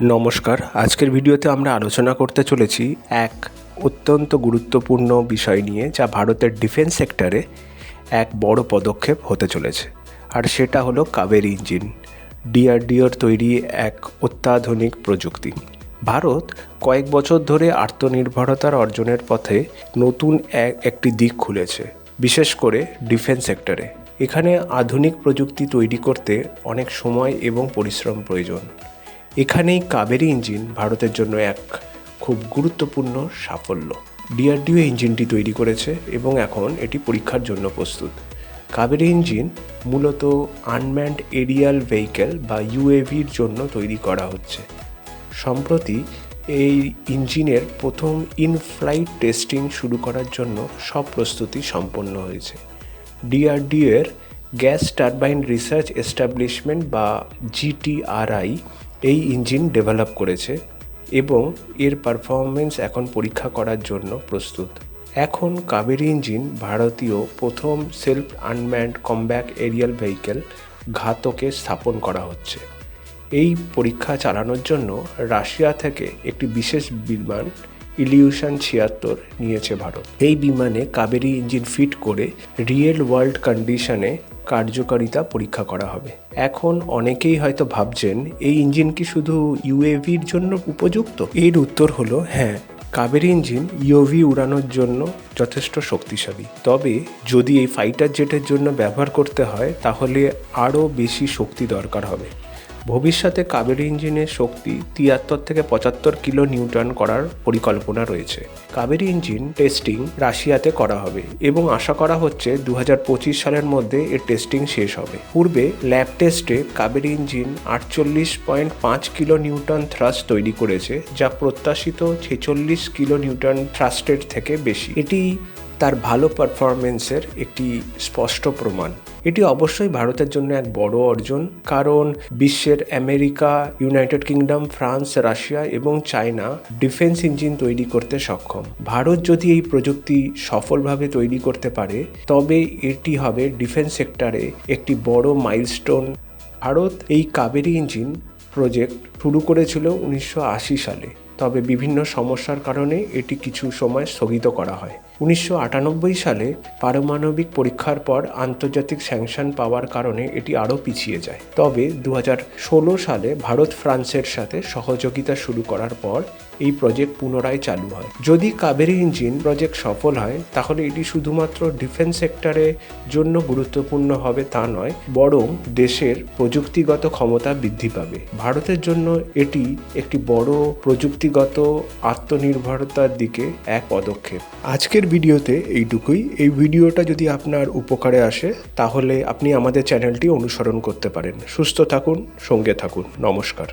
নমস্কার। আজকের ভিডিওতে আমরা আলোচনা করতে চলেছি এক অত্যন্ত গুরুত্বপূর্ণ বিষয় নিয়ে, যা ভারতের ডিফেন্স সেক্টরে এক বড় পদক্ষেপ হতে চলেছে, আর সেটা হলো কাবেরি ইঞ্জিন, ডিআরডিওর তৈরি এক অত্যাধুনিক প্রযুক্তি। ভারত কয়েক বছর ধরে আত্মনির্ভরতার অর্জনের পথে নতুন এক, একটি দিক খুলেছে, বিশেষ করে ডিফেন্স সেক্টরে। এখানে আধুনিক প্রযুক্তি তৈরি করতে অনেক সময় এবং পরিশ্রম প্রয়োজন। এখানেই কাবেরি ইঞ্জিন ভারতের জন্য এক খুব গুরুত্বপূর্ণ সাফল্য। ডিআরডিও ইঞ্জিনটি তৈরি করেছে এবং এখন এটি পরীক্ষার জন্য প্রস্তুত। কাবেরী ইঞ্জিন মূলত আনম্যান্ড এরিয়াল ভেহিকেল বা ইউএভির জন্য তৈরি করা হচ্ছে। সম্প্রতি এই ইঞ্জিনের প্রথম ইন ফ্লাইট টেস্টিং শুরু করার জন্য সব প্রস্তুতি সম্পন্ন হয়েছে। ডিআরডিও এর গ্যাস টারবাইন রিসার্চ এস্টাবলিশমেন্ট বা জিটিআরআই এই ইঞ্জিন ডেভেলপ করেছে এবং এর পারফরমেন্স এখন পরীক্ষা করার জন্য প্রস্তুত। এখন কাবেরী ইঞ্জিন ভারতীয় প্রথম self unmanned combat aerial vehicle ঘাতকে স্থাপন করা হচ্ছে। এই পরীক্ষা চালানোর জন্য রাশিয়া থেকে একটি বিশেষ বিমান ইলিউশন ছিয়াত্তর নিয়েছে ভারত। এই বিমানে কাবেরী ইঞ্জিন ফিট করে রিয়েল ওয়ার্ল্ড কন্ডিশনে কার্যকারিতা পরীক্ষা করা হবে। এখন অনেকেই হয়তো ভাবছেন, এই ইঞ্জিন কি শুধু ইউএভির জন্য উপযুক্ত? এর উত্তর হলো হ্যাঁ কাবেরি ইঞ্জিন ইউভি উড়ানোর জন্য যথেষ্ট শক্তিশালী। তবে যদি এই ফাইটার জেটের জন্য ব্যবহার করতে হয়, তাহলে আরও বেশি শক্তি দরকার হবে। ভবিষ্যতে কাবেরী ইঞ্জিনের শক্তি তিয়াত্তর থেকে পঁচাত্তর কিলো নিউটন করার পরিকল্পনা রয়েছে। কাবেরী ইঞ্জিন টেস্টিং রাশিয়াতে করা হবে এবং আশা করা হচ্ছে দু হাজার পঁচিশ সালের মধ্যে এর টেস্টিং শেষ হবে। পূর্বে ল্যাব টেস্টে কাবেরী ইঞ্জিন আটচল্লিশ পয়েন্ট পাঁচ কিলো নিউটন থ্রাস্ট তৈরি করেছে, যা প্রত্যাশিত ছেচল্লিশ কিলো নিউটন থ্রাস্টের থেকে বেশি। এটি তার ভালো পারফরমেন্সের একটি স্পষ্ট প্রমাণ। এটি অবশ্যই ভারতের জন্য এক বড় অর্জন, কারণ বিশ্বের America, United Kingdom, France, Russia এবং চায়না ডিফেন্স ইঞ্জিন তৈরি করতে সক্ষম। ভারত যদি এই প্রযুক্তি সফলভাবে তৈরি করতে পারে, তবে এটি হবে ডিফেন্স সেক্টরে একটি বড় মাইলস্টোন। ভারত এই কাবেরী ইঞ্জিন প্রজেক্ট শুরু করেছিল উনিশশো আশি সালে, তবে বিভিন্ন সমস্যার কারণে এটি কিছু সময় স্থগিত করা হয়। উনিশশো আটানব্বই সালে পারমাণবিক পরীক্ষার পর আন্তর্জাতিক স্যাংশন পাওয়ার কারণে এটি আরও পিছিয়ে যায়। তবে দু হাজার ষোলো সালে ভারত ফ্রান্সের সাথে সহযোগিতা শুরু করার পর এই প্রজেক্ট পুনরায় চালু হয়। যদি কাবেরি ইঞ্জিন প্রজেক্ট সফল হয়, তাহলে এটি শুধুমাত্র ডিফেন্স সেক্টরের জন্য গুরুত্বপূর্ণ হবে তা নয়, বরং দেশের প্রযুক্তিগত ক্ষমতা বৃদ্ধি পাবে। ভারতের জন্য এটি একটি বড় প্রযুক্তিগত আত্মনির্ভরতার দিকে এক পদক্ষেপ। আজকের ভিডিওতে এইটুকুই। এই ভিডিওটা যদি আপনার উপকারে আসে, তাহলে আপনি আমাদের চ্যানেলটি অনুসরণ করতে পারেন। সুস্থ থাকুন, সঙ্গে থাকুন। নমস্কার।